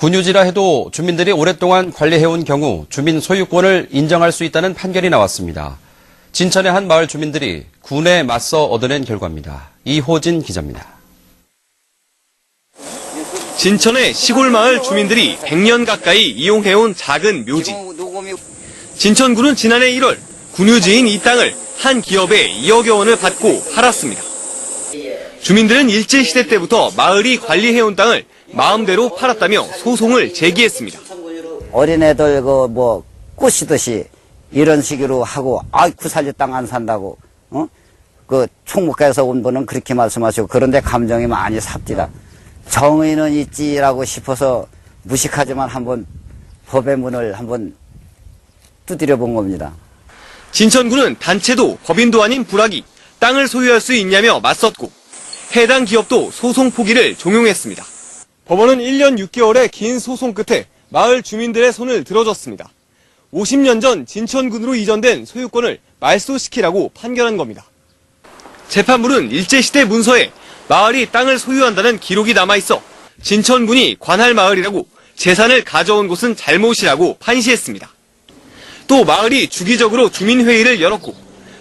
군유지라 해도 주민들이 오랫동안 관리해온 경우 주민 소유권을 인정할 수 있다는 판결이 나왔습니다. 진천의 한 마을 주민들이 군에 맞서 얻어낸 결과입니다. 이호진 기자입니다. 진천의 시골 마을 주민들이 100년 가까이 이용해온 작은 묘지. 진천군은 지난해 1월 군유지인 이 땅을 한 기업에 2억여 원을 받고 팔았습니다. 주민들은 일제시대 때부터 마을이 관리해온 땅을 마음대로 팔았다며 소송을 제기했습니다. 어린애들 그 뭐 꼬시듯이 이런 식으로 하고 아이 구살리 땅안 산다고 어? 그 총무과에서 온 분은 그렇게 말씀하시고 그런데 감정이 많이 삽디다. 정의는 있지라고 싶어서 무식하지만 한번 법의 문을 한번 두드려 본 겁니다. 진천군은 단체도 법인도 아닌 불악이 땅을 소유할 수 있냐며 맞섰고 해당 기업도 소송 포기를 종용했습니다. 법원은 1년 6개월의 긴 소송 끝에 마을 주민들의 손을 들어줬습니다. 50년 전 진천군으로 이전된 소유권을 말소시키라고 판결한 겁니다. 재판부는 일제시대 문서에 마을이 땅을 소유한다는 기록이 남아있어 진천군이 관할 마을이라고 재산을 가져온 곳은 잘못이라고 판시했습니다. 또 마을이 주기적으로 주민회의를 열었고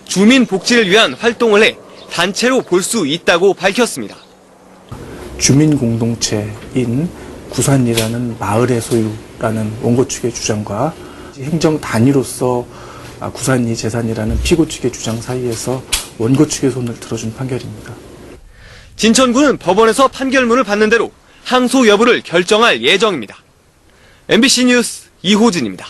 주민 복지를 위한 활동을 해 단체로 볼 수 있다고 밝혔습니다. 주민 공동체인 구산이라는 마을의 소유라는 원고 측의 주장과 행정 단위로서 아, 구산이 재산이라는 피고 측의 주장 사이에서 원고 측의 손을 들어준 판결입니다. 진천군은 법원에서 판결문을 받는 대로 항소 여부를 결정할 예정입니다. MBC 뉴스 이호진입니다.